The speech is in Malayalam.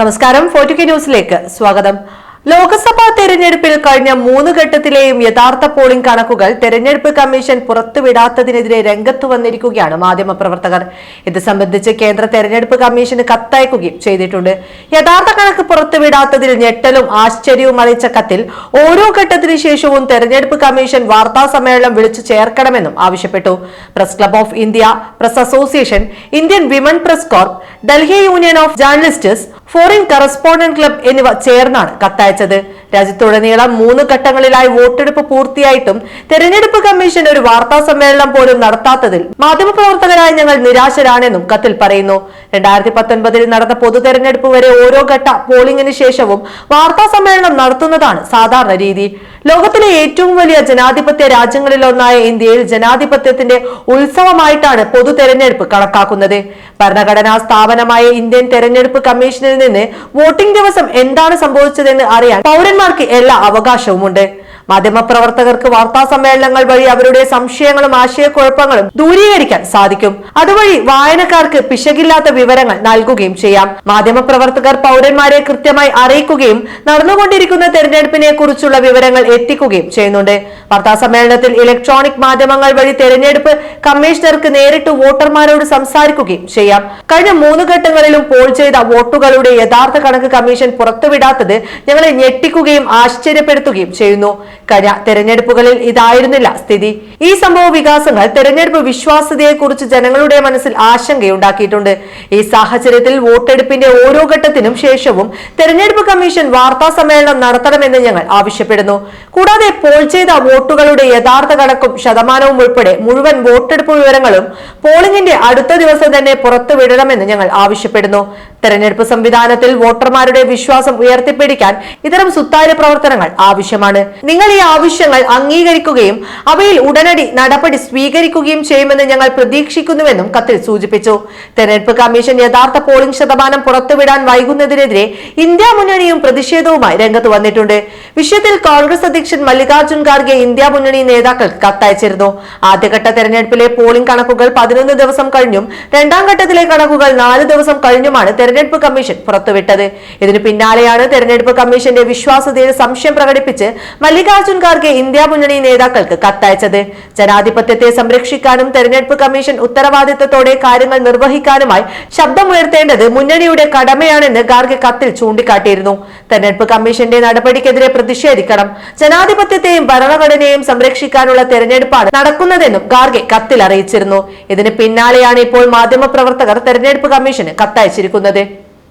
നമസ്കാരം. ഫോർട്ടി കെ ന്യൂസിലേക്ക് സ്വാഗതം. ലോക്സഭാ തെരഞ്ഞെടുപ്പിൽ കഴിഞ്ഞ മൂന്ന് ഘട്ടത്തിലെയും യഥാർത്ഥ പോളിംഗ് കണക്കുകൾ തെരഞ്ഞെടുപ്പ് കമ്മീഷൻ പുറത്തുവിടാത്തതിനെതിരെ രംഗത്തു വന്നിരിക്കുകയാണ് മാധ്യമപ്രവർത്തകർ. ഇത് സംബന്ധിച്ച് കേന്ദ്ര തെരഞ്ഞെടുപ്പ് കമ്മീഷന് കത്തയക്കുകയും ചെയ്തിട്ടുണ്ട്. യഥാർത്ഥ കണക്ക് പുറത്തുവിടാത്തതിൽ ഞെട്ടലും ആശ്ചര്യവും അറിയിച്ച കത്തിൽ ഓരോ ഘട്ടത്തിനു ശേഷവും തെരഞ്ഞെടുപ്പ് കമ്മീഷൻ വാർത്താ സമ്മേളനം വിളിച്ചു ചേർക്കണമെന്നും ആവശ്യപ്പെട്ടു. Press club of India press association Indian women press corps Delhi union of journalists foreign correspondent club എന്നിവ ചേർന്നാണ് കത്തയച്ചത്. രാജ്യത്തുടനീളം മൂന്ന് ഘട്ടങ്ങളിലായി വോട്ടെടുപ്പ് പൂർത്തിയായിട്ടും തെരഞ്ഞെടുപ്പ് കമ്മീഷൻ ഒരു വാർത്താ സമ്മേളനം പോലും നടത്താത്തതിൽ മാധ്യമപ്രവർത്തകരായ ഞങ്ങൾ നിരാശരാണെന്നും കത്തിൽ പറയുന്നു. രണ്ടായിരത്തി പത്തൊൻപതിൽ നടന്ന പൊതു തെരഞ്ഞെടുപ്പ് വരെ ഓരോ ഘട്ട പോളിംഗിന് ശേഷവും വാർത്താ സമ്മേളനം നടത്തുന്നതാണ് സാധാരണ രീതി. ലോകത്തിലെ ഏറ്റവും വലിയ ജനാധിപത്യ രാജ്യങ്ങളിലൊന്നായ ഇന്ത്യയിൽ ജനാധിപത്യത്തിന്റെ ഉത്സവമായിട്ടാണ് പൊതു തെരഞ്ഞെടുപ്പ് കണക്കാക്കുന്നത്. ഭരണഘടനാ സ്ഥാപനമായ ഇന്ത്യൻ തെരഞ്ഞെടുപ്പ് കമ്മീഷനിൽ നിന്ന് വോട്ടിംഗ് ദിവസം എന്താണ് സംഭവിച്ചതെന്ന് അറിയാൻ പൗരന്മാർക്ക് എല്ലാ അവകാശവുമുണ്ട് മാധ്യമപ്രവർത്തകർക്ക് വാർത്താ സമ്മേളനങ്ങൾ വഴി അവരുടെ സംശയങ്ങളും ആശയക്കുഴപ്പങ്ങളും ദൂരീകരിക്കാൻ സാധിക്കും. അതുവഴി വായനക്കാർക്ക് പിശകില്ലാത്ത വിവരങ്ങൾ നൽകുകയും ചെയ്യാം. മാധ്യമപ്രവർത്തകർ പൗരന്മാരെ കൃത്യമായി അറിയിക്കുകയും നടന്നുകൊണ്ടിരിക്കുന്ന തെരഞ്ഞെടുപ്പിനെ കുറിച്ചുള്ള വിവരങ്ങൾ എത്തിക്കുകയും ചെയ്യുന്നുണ്ട്. വാർത്താ സമ്മേളനത്തിൽ ഇലക്ട്രോണിക് മാധ്യമങ്ങൾ വഴി തെരഞ്ഞെടുപ്പ് കമ്മീഷണർക്ക് നേരിട്ട് വോട്ടർമാരോട് സംസാരിക്കുകയും ചെയ്യാം. കഴിഞ്ഞ മൂന്ന് ഘട്ടങ്ങളിലും പോൾ ചെയ്ത വോട്ടുകളുടെ യഥാർത്ഥ കണക്ക് കമ്മീഷൻ പുറത്തുവിടാത്തത് ഞങ്ങളെ ഞെട്ടിക്കുകയും ആശ്ചര്യപ്പെടുത്തുകയും ചെയ്യുന്നു. കഴിഞ്ഞ തെരഞ്ഞെടുപ്പുകളിൽ ഇതായിരുന്നില്ല സ്ഥിതി. ഈ സംഭവ വികാസങ്ങൾ തെരഞ്ഞെടുപ്പ് വിശ്വാസ്യതയെക്കുറിച്ച് ജനങ്ങളുടെ മനസ്സിൽ ആശങ്കയുണ്ടാക്കിയിട്ടുണ്ട്. ഈ സാഹചര്യത്തിൽ വോട്ടെടുപ്പിന്റെ ഓരോ ഘട്ടത്തിനും ശേഷവും തെരഞ്ഞെടുപ്പ് കമ്മീഷൻ വാർത്താ സമ്മേളനം നടത്തണമെന്ന് ഞങ്ങൾ ആവശ്യപ്പെടുന്നു. കൂടാതെ പോൾ ചെയ്ത വോട്ടുകളുടെ യഥാർത്ഥ കണക്കും ശതമാനവും ഉൾപ്പെടെ മുഴുവൻ വോട്ടെടുപ്പ് വിവരങ്ങളും പോളിംഗിന്റെ അടുത്ത ദിവസം തന്നെ പുറത്തുവിടണമെന്ന് ഞങ്ങൾ ആവശ്യപ്പെടുന്നു. തെരഞ്ഞെടുപ്പ് സംവിധാനത്തിൽ വോട്ടർമാരുടെ വിശ്വാസം ഉയർത്തിപ്പിടിക്കാൻ ഇത്തരം സുതാര്യ പ്രവർത്തനങ്ങൾ ആവശ്യമാണ്. നിങ്ങൾ ഈ ആവശ്യങ്ങൾ അംഗീകരിക്കുകയും അവയിൽ ഉടനടി നടപടി സ്വീകരിക്കുകയും ചെയ്യുമെന്ന് ഞങ്ങൾ പ്രതീക്ഷിക്കുന്നുവെന്നും കത്തിൽ സൂചിപ്പിച്ചു. തെരഞ്ഞെടുപ്പ് കമ്മീഷൻ യഥാർത്ഥ പോളിംഗ് ശതമാനം പുറത്തുവിടാൻ വൈകുന്നതിനെതിരെ ഇന്ത്യ മുന്നണിയും പ്രതിഷേധവുമായി രംഗത്ത് വന്നിട്ടുണ്ട്. വിഷയത്തിൽ കോൺഗ്രസ് അധ്യക്ഷൻ മല്ലികാർജുൻ ഖാർഗെ ഇന്ത്യ മുന്നണി നേതാക്കൾക്ക് കത്തയച്ചിരുന്നു. ആദ്യഘട്ട തെരഞ്ഞെടുപ്പിലെ പോളിംഗ് കണക്കുകൾ പതിനൊന്ന് ദിവസം കഴിഞ്ഞും രണ്ടാം ഘട്ടത്തിലെ കണക്കുകൾ നാല് ദിവസം കഴിഞ്ഞുമാണ് തെരഞ്ഞെടുപ്പ് കമ്മീഷൻ പുറത്തുവിട്ടത്. ഇതിന് പിന്നാലെയാണ് തെരഞ്ഞെടുപ്പ് കമ്മീഷന്റെ വിശ്വാസ്യതയിൽ സംശയം പ്രകടിപ്പിച്ച് മല്ലികാർജുൻ ഖാർഗെ ഇന്ത്യ മുന്നണി നേതാക്കൾക്ക് കത്തയച്ചത്. ജനാധിപത്യത്തെ സംരക്ഷിക്കാനും തെരഞ്ഞെടുപ്പ് കമ്മീഷൻ ഉത്തരവാദിത്തത്തോടെ കാര്യങ്ങൾ നിർവഹിക്കാനുമായി ശബ്ദമുയർത്തേണ്ടത് മുന്നണിയുടെ കടമയാണെന്ന് ഖാർഗെ കത്തിൽ ചൂണ്ടിക്കാട്ടിയിരുന്നു. തെരഞ്ഞെടുപ്പ് കമ്മീഷന്റെ നടപടിക്കെതിരെ പ്രതിഷേധിക്കണം. ജനാധിപത്യത്തെയും ഭരണഘടനയെയും സംരക്ഷിക്കാനുള്ള തെരഞ്ഞെടുപ്പാണ് നടക്കുന്നതെന്നും ഖാർഗെ കത്തിൽ അറിയിച്ചിരുന്നു. ഇതിന് പിന്നാലെയാണ് ഇപ്പോൾ മാധ്യമപ്രവർത്തകർ തെരഞ്ഞെടുപ്പ് കമ്മീഷന് കത്തയച്ചിരിക്കുന്നത്.